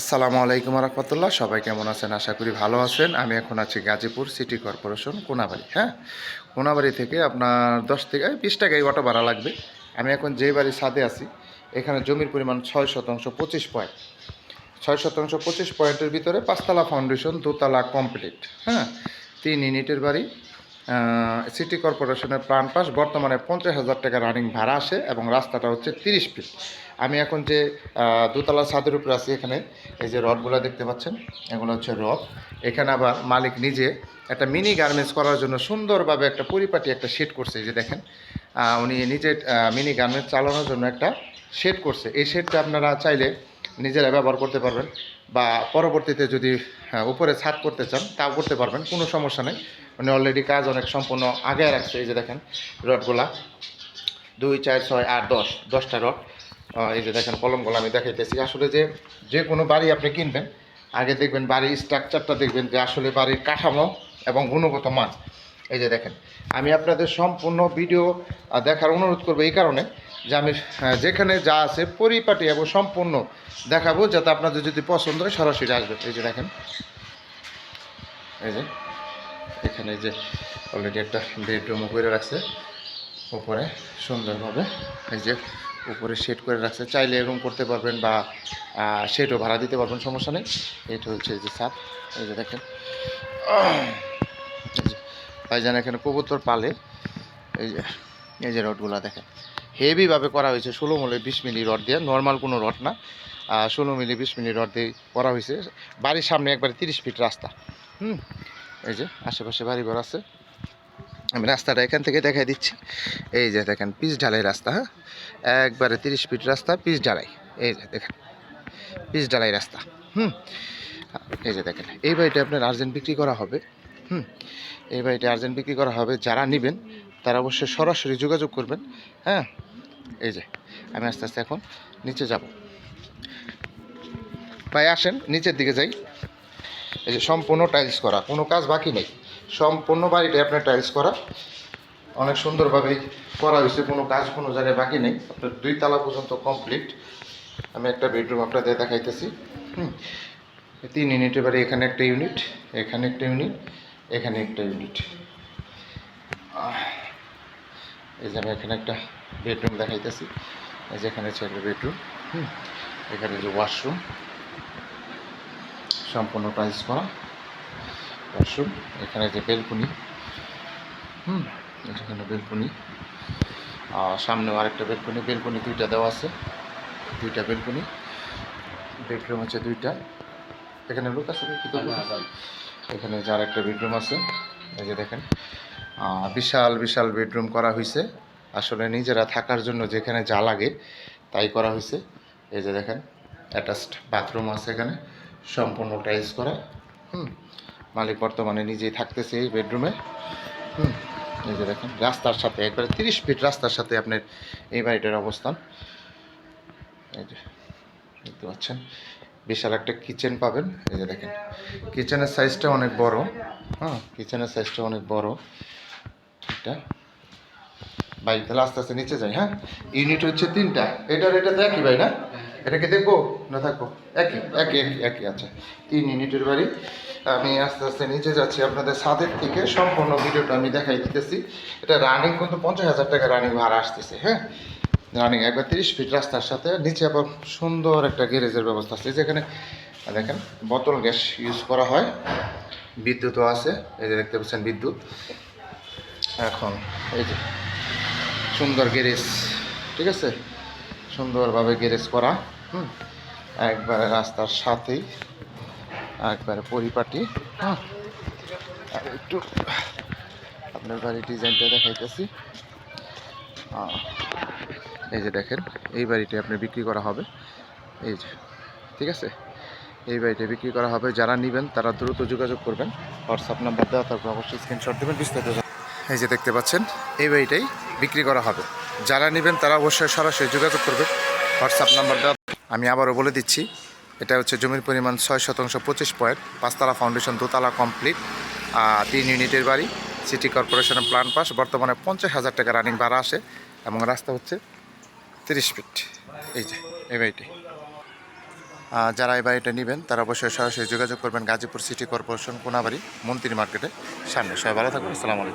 আসসালামু আলাইকুম রহমতুল্লাহ। সবাই কেমন আছেন? আশা করি ভালো আছেন। আমি এখন আছি গাজীপুর সিটি কর্পোরেশন কোনাবাড়ি হ্যাঁ? কোনাবাড়ি থেকে আপনার দশ থেকে বিশ টাকাই অটো ভাড়া লাগবে। আমি এখন যে বাড়ির ছাদে আছি, এখানে জমির পরিমাণ ছয় শতাংশ পঁচিশ পয়েন্ট। ছয় শতাংশ পঁচিশ পয়েন্টের ভিতরে পাঁচতলা ফাউন্ডেশন দোতলা কমপ্লিট হ্যাঁ? তিন ইউনিটের বাড়ি সিটি কর্পোরেশনের প্রাণ পাস বর্তমানে পঞ্চাশ হাজার টাকা রানিং ভাড়া আসে এবং রাস্তাটা হচ্ছে তিরিশ ফিট আমি এখন যে দোতলা ছাদের উপরে আছি এখানে, এই যে রডগুলো দেখতে পাচ্ছেন, এগুলো হচ্ছে রড এখানে আবার মালিক নিজে একটা মিনি গার্মেন্টস করার জন্য সুন্দরভাবে একটা পরিপাটি একটা শেড করছে, এই যে দেখেন। উনি নিজে মিনি গার্মেন্টস চালানোর জন্য একটা শেড করছে। এই শেডটা আপনারা চাইলে নিজেরা ব্যবহার করতে পারবেন বা পরবর্তীতে যদি উপরে ছাদ করতে চান, তাও করতে পারবেন, কোনো সমস্যা নেই। উনি অলরেডি কাজ অনেক সম্পূর্ণ আগে রাখছে, এই যে দেখেন রডগুলা। দুই, চার, ছয়, আট, দশ, দশটা রড। এই যে দেখেন কলমগুলো আমি দেখাইতেছি। আসলে যে যে কোনো বাড়ি আপনি কিনবেন, আগে দেখবেন বাড়ির স্ট্রাকচারটা দেখবেন যে আসলে বাড়ির কাঠামো এবং গুণগত মান। এই যে দেখেন, আমি আপনাদের সম্পূর্ণ ভিডিও দেখার অনুরোধ করব এই কারণে যে আমি যেখানে যা আছে পরিপাটি এবং সম্পূর্ণ দেখাবো, যাতে আপনাদের যদি পছন্দ হয় সরাসরি আসবেন। এই যে দেখেন, এই যে এখানে যে অলরেডি একটা বেডরুমও করে রাখছে, উপরে সুন্দরভাবে এই যে উপরে সেট করে রাখছে। চাইলে রুম করতে পারবেন বা সেটও ভাড়া দিতে পারবেন, সমস্যা নেই। এটা হচ্ছে এই যে সাপ এই যে দেখেন। যে ভাইজান এখানে কবুতর পালে, এই যে এই যে রডগুলো দেখেন। হেভিভাবে করা হয়েছে, ষোলো মিলি বিশ মিলি রড দিয়ে নর্মাল কোনো রড না। ষোলো মিলি বিশ মিলি রড দিয়ে করা হয়েছে। বাড়ির সামনে একবারে তিরিশ ফিট রাস্তা। হুম? এই যে, আশেপাশে বাড়িঘর আছে। আমি রাস্তাটা এখান থেকে দেখাই দিচ্ছি। এই যে দেখেন, পিচ ঢালাই রাস্তা হ্যাঁ? একবারে তিরিশ ফিট রাস্তা, পিচ ঢালাই। এই যে দেখেন, পিচ ঢালাই রাস্তা, হুম? এই যে দেখেন, এই বাড়িটা আপনার আর্জেন্ট বিক্রি করা হবে, হুম? এই বাড়িটা আর্জেন্ট বিক্রি করা হবে, যারা নেবেন, তারা অবশ্যই সরাসরি যোগাযোগ করবেন হ্যাঁ? এই যে, আমি আস্তে আস্তে এখন নিচে যাব। ভাই, আসেন, নিচের দিকে যাই। এই যে সম্পূর্ণ টাইলস করা, কোনো কাজ বাকি নেই। সম্পূর্ণ বাড়িটা আপনার টাইলস করা। অনেক সুন্দরভাবে করা হয়েছে, কোনো কাজ কোনো জায়গায় বাকি নেই। আপনার দুই তালা পর্যন্ত কমপ্লিট আমি একটা বেডরুম আপনাদের দেখাইতেছি। হুম তিন ইউনিটের বাড়ি এখানে একটা ইউনিট এখানে একটা ইউনিট এখানে একটা ইউনিট এই যে আমি এখানে একটা বেডরুম দেখাইতেছি। এই যে এখানে হচ্ছে একটা বেডরুম হুম, এখানে যে ওয়াশরুম সম্পূর্ণ টাইলস করা। ওয়াশরুম এখানে যে বেলকুনি, হুম এখানে বেলকুনি। আর সামনেও আরেকটা বেলকুনি বেলকুনি দুইটা দেওয়া আছে, দুইটা বেলকুনি। বেডরুম আছে দুইটা। এখানে লোক আছে এখানে যার একটা বেডরুম আছে, এই যে দেখেন। বিশাল বিশাল বেডরুম করা হয়েছে আসলে নিজেরা থাকার জন্য যেখানে যা লাগে তাই করা হয়েছে এই যে দেখেন, অ্যাটাচড বাথরুম আছে এখানে। সম্পূর্ণ টাইলস করা। হুম, মালিক বর্তমানে নিজেই থাকতেছে এই বেডরুমে হুম, এই যে দেখেন, রাস্তার সাথে একবারে তিরিশ ফিট রাস্তার সাথে আপনার এই বাড়িটার অবস্থান। এই যে, দেখতে পাচ্ছেন, বিশাল একটা কিচেন পাবেন। এই যে দেখেন কিচেনের সাইজটা অনেক বড়। হ্যাঁ কিচেনের সাইজটা অনেক বড়। এটা। ভাই তাহলে আস্তে আস্তে নিচে যাই হ্যাঁ? ইউনিট হচ্ছে তিনটা। এটার এটাতে একই ভাই, না? এটাকে দেখব? না, থাকব। একই একই একই একই আচ্ছা। তিন ইউনিটের বাড়ি। আমি আস্তে আস্তে নিচে যাচ্ছি আপনাদের ছাদের থেকে। সম্পূর্ণ ভিডিওটা আমি দেখাই দিতেছি। এটা রানিং কিন্তু পঞ্চাশ হাজার টাকা রানিং ভাড়া আসতেছে হ্যাঁ? রানিং একবার তিরিশ ফিট রাস্তার সাথে। নিচে আবার সুন্দর একটা গ্যারেজের ব্যবস্থা আছে। যেখানে দেখেন বোতল গ্যাস ইউজ করা হয়। বিদ্যুৎও আছে। এই যে দেখতে পাচ্ছেন বিদ্যুৎ। এখন, এই যে, সুন্দর গ্যারেজ ঠিক আছে? সুন্দরভাবে গ্যারেজ করা। হুম। একবারে রাস্তার সাথেই একবারে পরিপাটি। হ্যাঁ। আর একটু আপনার বাড়ির ডিজাইনটা দেখাইতেছি। এই যে দেখেন এই বাড়িটি আপনি বিক্রি করা হবে। এই যে ঠিক আছে? এই বাড়িটা বিক্রি করা হবে। যারা নেবেন তারা দ্রুত যোগাযোগ করবেন। হোয়াটসঅ্যাপ নাম্বার দেওয়া থাকবে অবশ্যই স্ক্রিনশট দেবেন বিস্তারিত এই যে দেখতে পাচ্ছেন এই বাড়িটাই বিক্রি করা হবে। যারা নেবেন তারা অবশ্যই সরাসরি যোগাযোগ করবেন হোয়াটসঅ্যাপ নাম্বার দেওয়া আমি আবারও বলে দিচ্ছি, এটা হচ্ছে জমির পরিমাণ ছয় শতাংশ পঁচিশ পয়েন্ট, পাঁচতলা ফাউন্ডেশন দোতলা কমপ্লিট তিন ইউনিটের বাড়ি সিটি কর্পোরেশনের প্ল্যান পাস বর্তমানে পঞ্চাশ হাজার টাকা রানিং ভাড়া আসে এবং রাস্তা হচ্ছে তিরিশ ফিট এই যে, এই বাড়িটি। যারা এই বাড়িটা নেবেন, তারা অবশ্যই সরাসরি যোগাযোগ করবেন গাজীপুর সিটি কর্পোরেশন কোনাবাড়ি, মন্ত্রী মার্কেটের সামনে। সবাই ভালো থাকবেন আসসালামু আলাইকুম।